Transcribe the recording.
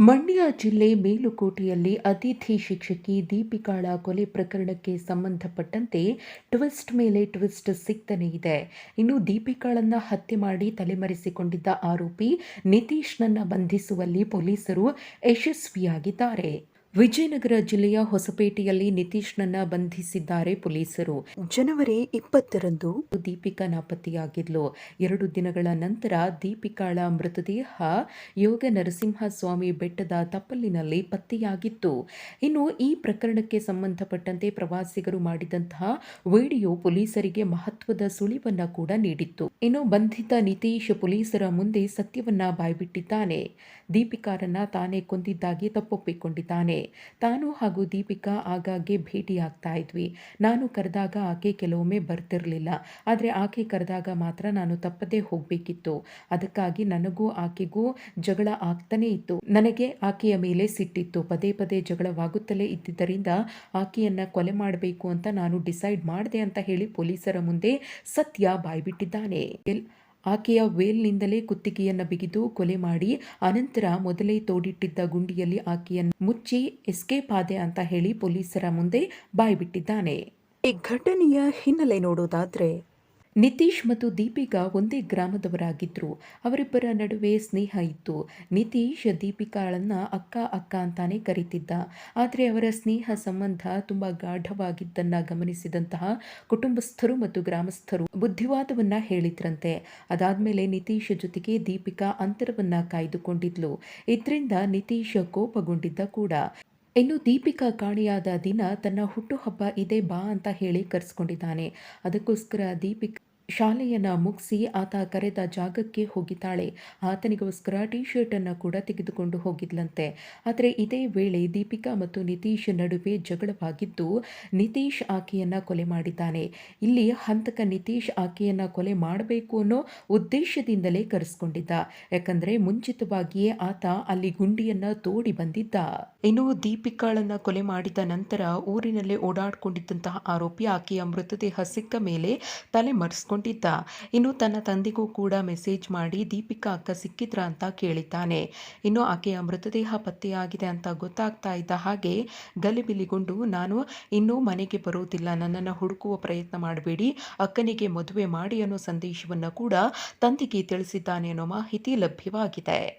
ಮಂಡ್ಯ ಜಿಲ್ಲೆ ಮೇಲುಕೋಟೆಯಲ್ಲಿ ಅತಿಥಿ ಶಿಕ್ಷಕಿ ದೀಪಿಕಾಳ ಕೊಲೆ ಪ್ರಕರಣಕ್ಕೆ ಸಂಬಂಧಪಟ್ಟಂತೆ ಟ್ವಿಸ್ಟ್ ಮೇಲೆ ಟ್ವಿಸ್ಟ್ ಸಿಗ್ತಾನೆ ಇದೆ. ಇನ್ನು ದೀಪಿಕಾಳನ್ನು ಹತ್ಯೆ ಮಾಡಿ ತಲೆಮರೆಸಿಕೊಂಡಿದ್ದ ಆರೋಪಿ ನಿತೀಶ್ನನ್ನ ಬಂಧಿಸುವಲ್ಲಿ ಪೊಲೀಸರು ಯಶಸ್ವಿಯಾಗಿದ್ದಾರೆ. ವಿಜಯನಗರ ಜಿಲ್ಲೆಯ ಹೊಸಪೇಟೆಯಲ್ಲಿ ನಿತೀಶ್ನನ್ನ ಬಂಧಿಸಿದ್ದಾರೆ ಪೊಲೀಸರು. ಜನವರಿ ಇಪ್ಪತ್ತರಂದು ದೀಪಿಕಾ ನಾಪತ್ತೆಯಾಗಿದ್ಲು. ಎರಡು ದಿನಗಳ ನಂತರ ದೀಪಿಕಾಳ ಮೃತದೇಹ ಯೋಗ ನರಸಿಂಹಸ್ವಾಮಿ ಬೆಟ್ಟದ ತಪ್ಪಲಿನಲ್ಲಿ ಪತ್ತೆಯಾಗಿತ್ತು. ಇನ್ನು ಈ ಪ್ರಕರಣಕ್ಕೆ ಸಂಬಂಧಪಟ್ಟಂತೆ ಪ್ರವಾಸಿಗರು ಮಾಡಿದಂತಹ ವಿಡಿಯೋ ಪೊಲೀಸರಿಗೆ ಮಹತ್ವದ ಸುಳಿವನ್ನ ಕೂಡ ನೀಡಿತ್ತು. ಇನ್ನು ಬಂಧಿತ ನಿತೀಶ್ ಪೊಲೀಸರ ಮುಂದೆ ಸತ್ಯವನ್ನ ಬಾಯ್ಬಿಟ್ಟಿದ್ದಾನೆ. ದೀಪಿಕಾರನ್ನ ತಾನೇ ಕೊಂದಿದ್ದಾಗಿ ತಪ್ಪೊಪ್ಪಿಕೊಂಡಿದ್ದಾನೆ. ತಾನು ಹಾಗೂ ದೀಪಿಕಾ ಆಗಾಗ್ಗೆ ಭೇಟಿಯಾಗ್ತಾ ಇದ್ವಿ. ನಾನು ಕರೆದಾಗ ಆಕೆ ಕೆಲವೊಮ್ಮೆ ಬರ್ತಿರಲಿಲ್ಲ. ಆದರೆ ಆಕೆ ಕರೆದಾಗ ಮಾತ್ರ ನಾನು ತಪ್ಪದೇ ಹೋಗಬೇಕಿತ್ತು. ಅದಕ್ಕಾಗಿ ನನಗೂ ಆಕೆಗೂ ಜಗಳ ಆಗ್ತಾನೇ ಇತ್ತು. ನನಗೆ ಆಕೆಯ ಮೇಲೆ ಸಿಟ್ಟಿತ್ತು. ಪದೇ ಪದೇ ಜಗಳವಾಗುತ್ತಲೇ ಇದ್ದಿದ್ದರಿಂದ ಆಕೆಯನ್ನು ಕೊಲೆ ಮಾಡಬೇಕು ಅಂತ ನಾನು ಡಿಸೈಡ್ ಮಾಡಿದೆ ಅಂತ ಹೇಳಿ ಪೊಲೀಸರ ಮುಂದೆ ಸತ್ಯ ಬಾಯ್ಬಿಟ್ಟಿದ್ದಾನೆ. ಆಕೆಯ ವೇಲ್ನಿಂದಲೇ ಕುತ್ತಿಗೆಯನ್ನು ಬಿಗಿದು ಕೊಲೆ ಮಾಡಿ, ಅನಂತರ ಮೊದಲೇ ತೋಡಿಟ್ಟಿದ್ದ ಗುಂಡಿಯಲ್ಲಿ ಆಕೆಯನ್ನು ಮುಚ್ಚಿ ಎಸ್ಕೇಪ್ ಆದೆ ಅಂತ ಹೇಳಿ ಪೊಲೀಸರ ಮುಂದೆ ಬಾಯ್ಬಿಟ್ಟಿದ್ದಾನೆ. ಈ ಘಟನೆಯ ಹಿನ್ನೆಲೆ ನೋಡೋದಾದ್ರೆ ನಿತೀಶ್ ಮತ್ತು ದೀಪಿಕಾ ಒಂದೇ ಗ್ರಾಮದವರಾಗಿದ್ದರು ಅವರಿಬ್ಬರ ನಡುವೆ ಸ್ನೇಹ ಇತ್ತು. ನಿತೀಶ್ ದೀಪಿಕಾಳನ್ನ ಅಕ್ಕ ಅಕ್ಕ ಅಂತಾನೆ ಕರೀತಿದ್ದ. ಆದರೆ ಅವರ ಸ್ನೇಹ ಸಂಬಂಧ ತುಂಬ ಗಾಢವಾಗಿದ್ದನ್ನು ಗಮನಿಸಿದಂತಹ ಕುಟುಂಬಸ್ಥರು ಮತ್ತು ಗ್ರಾಮಸ್ಥರು ಬುದ್ಧಿವಾದವನ್ನ ಹೇಳಿದ್ರಂತೆ. ಅದಾದ್ಮೇಲೆ ನಿತೀಶ್ ಜೊತೆಗೆ ದೀಪಿಕಾ ಅಂತರವನ್ನ ಕಾಯ್ದುಕೊಂಡಿದ್ಲು. ಇದರಿಂದ ನಿತೀಶ್ ಕೋಪಗೊಂಡಿದ್ದ ಕೂಡ. ಇನ್ನು ದೀಪಿಕಾ ಕಾಣಿಯಾದ ದಿನ ತನ್ನ ಹುಟ್ಟುಹಬ್ಬ ಇದೆ ಬಾ ಅಂತ ಹೇಳಿ ಕರೆಸ್ಕೊಂಡಿದ್ದಾನೆ. ಅದಕ್ಕೋಸ್ಕರ ದೀಪಿಕಾ ಶಾಲೆಯನ್ನು ಮುಗಿಸಿ ಆತ ಕರೆದ ಜಾಗಕ್ಕೆ ಹೋಗಿದ್ದಾಳೆ. ಆತನಿಗೋಸ್ಕರ ಟಿ ಶರ್ಟನ್ನು ಕೂಡ ತೆಗೆದುಕೊಂಡು ಹೋಗಿದ್ಲಂತೆ. ಆದರೆ ಇದೇ ವೇಳೆ ದೀಪಿಕಾ ಮತ್ತು ನಿತೀಶ್ ನಡುವೆ ಜಗಳವಾಗಿದ್ದು, ನಿತೀಶ್ ಆಕೆಯನ್ನು ಕೊಲೆ ಮಾಡಿದ್ದಾನೆ. ಇಲ್ಲಿ ಹಂತಕ ನಿತೀಶ್ ಆಕೆಯನ್ನು ಕೊಲೆ ಮಾಡಬೇಕು ಅನ್ನೋ ಉದ್ದೇಶದಿಂದಲೇ ಕರೆಸ್ಕೊಂಡಿದ್ದ. ಯಾಕಂದರೆ ಮುಂಚಿತವಾಗಿಯೇ ಆತ ಅಲ್ಲಿ ಗುಂಡಿಯನ್ನು ತೋಡಿ ಬಂದಿದ್ದ. ಇನ್ನು ದೀಪಿಕಾಳನ್ನು ಕೊಲೆ ಮಾಡಿದ ನಂತರ ಊರಿನಲ್ಲೇ ಓಡಾಡಿಕೊಂಡಿದ್ದಂತಹ ಆರೋಪಿ ಆಕೆಯ ಮೃತದೇಹ ಸಿಕ್ಕ ಮೇಲೆ ತಲೆ ಮರೆಸ್ಕೊಂಡು ಇನ್ನು ತನ್ನ ತಂದೆಗೂ ಕೂಡ ಮೆಸೇಜ್ ಮಾಡಿ ದೀಪಿಕಾ ಅಕ್ಕ ಸಿಕ್ಕಿದ್ರ ಅಂತ ಕೇಳಿದ್ದಾನೆ. ಇನ್ನು ಆಕೆಯ ಮೃತದೇಹ ಪತ್ತೆಯಾಗಿದೆ ಅಂತ ಗೊತ್ತಾಗ್ತಾ ಇದ್ದ ಹಾಗೆ ಗಲಿಬಿಲಿಗೊಂಡು ನಾನು ಇನ್ನೂ ಮನೆಗೆ ಬರೋದಿಲ್ಲ. ನನ್ನನ್ನು ಹುಡುಕುವ ಪ್ರಯತ್ನ ಮಾಡಬೇಡಿ. ಅಕ್ಕನಿಗೆ ಮದುವೆ ಮಾಡಿ ಅನ್ನೋ ಸಂದೇಶವನ್ನು ಕೂಡ ತಂದೆಗೆ ತಿಳಿಸಿದ್ದಾನೆ ಅನ್ನೋ ಮಾಹಿತಿ ಲಭ್ಯವಾಗಿದೆ.